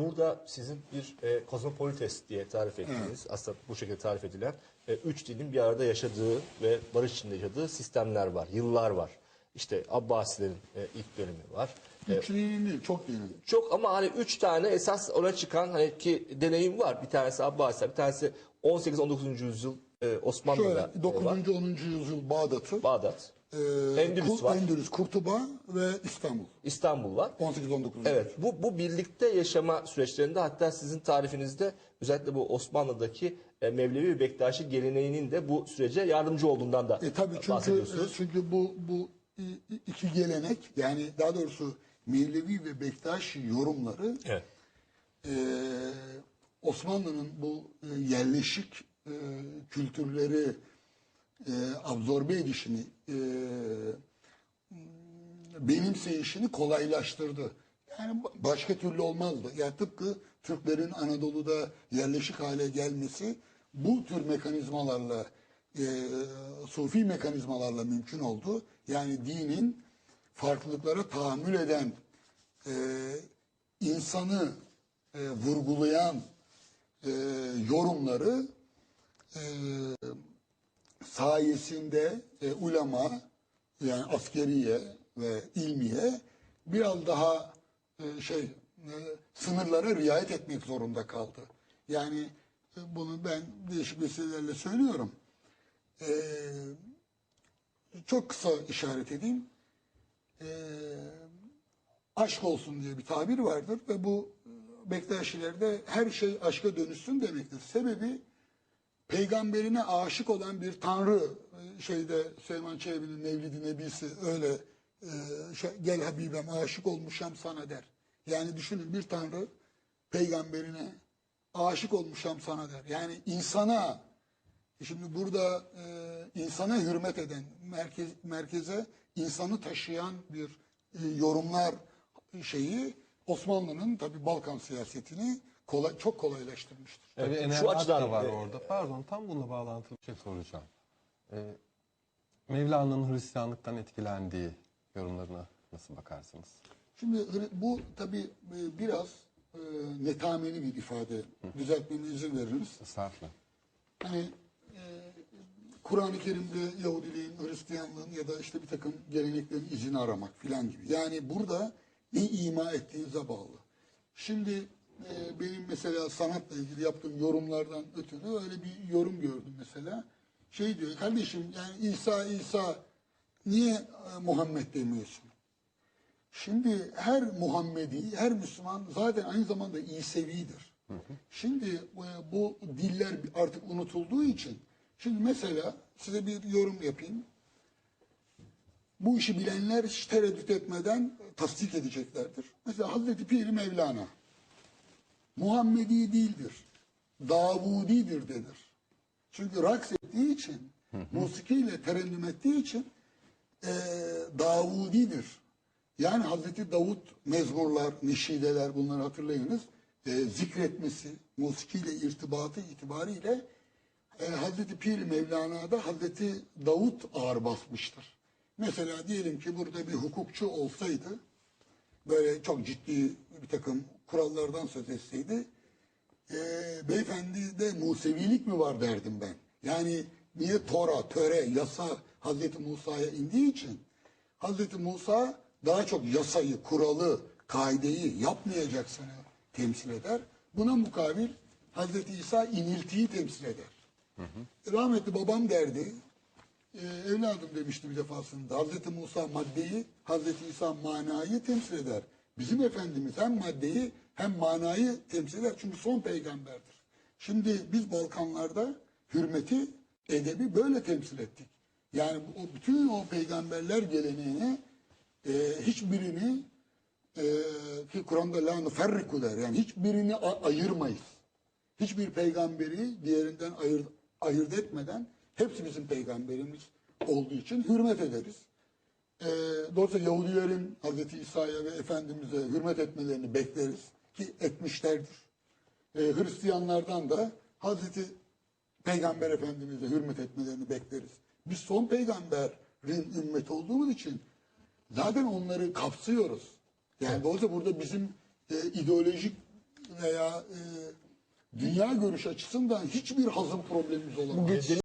Burada sizin bir e, kozmopolites diye tarif ettiğiniz, aslında bu şekilde tarif edilen e, üç dinin bir arada yaşadığı ve barış içinde yaşadığı sistemler var, yıllar var. İşte Abbasilerin e, ilk dönemi var. E, Üç dinin değil, çok dinin. çok ama hani üç tane esas ona çıkan hani ki deneyim var. Bir tanesi Abbasiler, bir tanesi 18-19. yüzyıl e, Osmanlı'da Şöyle e, 9. var. 10. yüzyıl Bağdat'ı, Bağdat, e, Endülüs var. Endülüs, Kurtuba ve İstanbul. İstanbul var. 18-19. Evet bu, bu birlikte yaşama süreçlerinde hatta sizin tarifinizde özellikle bu Osmanlı'daki e, Mevlevi ve Bektaşi geleneğinin de bu sürece yardımcı olduğundan da E tabii çünkü bahsediyorsunuz. çünkü bu bu i- i- iki gelenek yani daha doğrusu Mevlevi ve Bektaşi yorumları Evet. e, Osmanlı'nın bu e, yerleşik e, kültürleri e, absorbe edişini e, benimseyişini kolaylaştırdı. Yani ba- başka türlü olmazdı. Yani tıpkı Türklerin Anadolu'da yerleşik hale gelmesi bu tür mekanizmalarla e, sufi mekanizmalarla mümkün oldu. Yani dinin farklılıklara tahammül eden e, insanı e, vurgulayan e, yorumları e, sayesinde e, ulema yani askeriye ve ilmiye biraz daha e, şey e, sınırlara riayet etmek zorunda kaldı. Yani e, bunu ben değişik vesilelerle söylüyorum. E, çok kısa işaret edeyim. E, aşk olsun diye bir tabir vardır ve bu e, Bektaşilerde her şey aşka dönüşsün demektir. Sebebi peygamberine aşık olan bir tanrı e, şeyde Süleyman Çelebi'nin Mevlid-i Nebisi öyle e, şey, gel Habibem aşık olmuşam sana der. Yani düşünün bir tanrı peygamberine aşık olmuşam sana der. Yani insana şimdi burada e, insana hürmet eden merkez merkeze insanı taşıyan bir e, yorumlar şeyi Osmanlı'nın tabi Balkan siyasetini kolay, çok kolaylaştırmıştır. Tabii Evet, şu enevat açıdan, da var e, orada. Pardon tam bununla bağlantılı bir şey soracağım. Ee, Mevlana'nın Hristiyanlıktan etkilendiği yorumlarına nasıl bakarsınız? Şimdi bu tabi biraz e, netameli bir ifade. Düzeltmeme izin veririz. Estağfurullah. Hani e, Kur'an-ı Kerim'de Yahudiliğin, Hristiyanlığın ya da işte bir takım geleneklerin izini aramak filan gibi. Yani burada ne ima ettiğinize bağlı. Şimdi e, benim mesela sanatla ilgili yaptığım yorumlardan ötürü öyle bir yorum gördüm mesela. Şey diyor kardeşim yani İsa İsa niye e, Muhammed demiyorsun? Şimdi her Muhammedi, her Müslüman zaten aynı zamanda İsevidir. Şimdi e, bu diller artık unutulduğu için, şimdi mesela size bir yorum yapayım. Bu işi bilenler hiç tereddüt etmeden tasdik edeceklerdir. Mesela Hazreti Pir Mevlana, Muhammedi değildir, Davudidir denir. Çünkü raks ettiği için, musikiyle terennüm ettiği için e, Davudidir. Yani Hazreti Davut mezmurlar, neşideler bunları hatırlayınız. E, zikretmesi, musikiyle irtibatı itibariyle e, Hazreti Pir Mevlana'da Hazreti Davut ağır basmıştır. Mesela diyelim ki burada bir hukukçu olsaydı, böyle çok ciddi bir takım kurallardan söz etseydi, e, beyefendi de Musevilik mi var derdim ben. Yani niye Tora, töre, yasa Hazreti Musa'ya indiği için Hazreti Musa daha çok yasayı, kuralı, kaideyi yapmayacaksını temsil eder. Buna mukabil Hazreti İsa iniltiyi temsil eder. Rahmetli babam derdi, e, evladım demişti bir defasında. Hazreti Musa maddeyi, Hazreti İsa manayı temsil eder. Bizim Efendimiz hem maddeyi hem manayı temsil eder. Çünkü son peygamberdir. Şimdi biz Balkanlarda hürmeti, edebi böyle temsil ettik. Yani o bütün o peygamberler geleneğine e, hiçbirini e, ki Kur'an'da la nuferriku der. Yani hiçbirini ayırmayız. Hiçbir peygamberi diğerinden ayır, ayırt etmeden hepsi bizim peygamberimiz olduğu için hürmet ederiz. E, dolayısıyla Yahudilerin Hz. İsa'ya ve Efendimiz'e hürmet etmelerini bekleriz ki etmişlerdir. E, Hristiyanlardan da Hazreti Peygamber Efendimiz'e hürmet etmelerini bekleriz. Biz son peygamberin ümmeti olduğumuz için zaten onları kapsıyoruz. Yani dolayısıyla burada bizim e, ideolojik veya e, dünya görüş açısından hiçbir hazım problemimiz olamaz.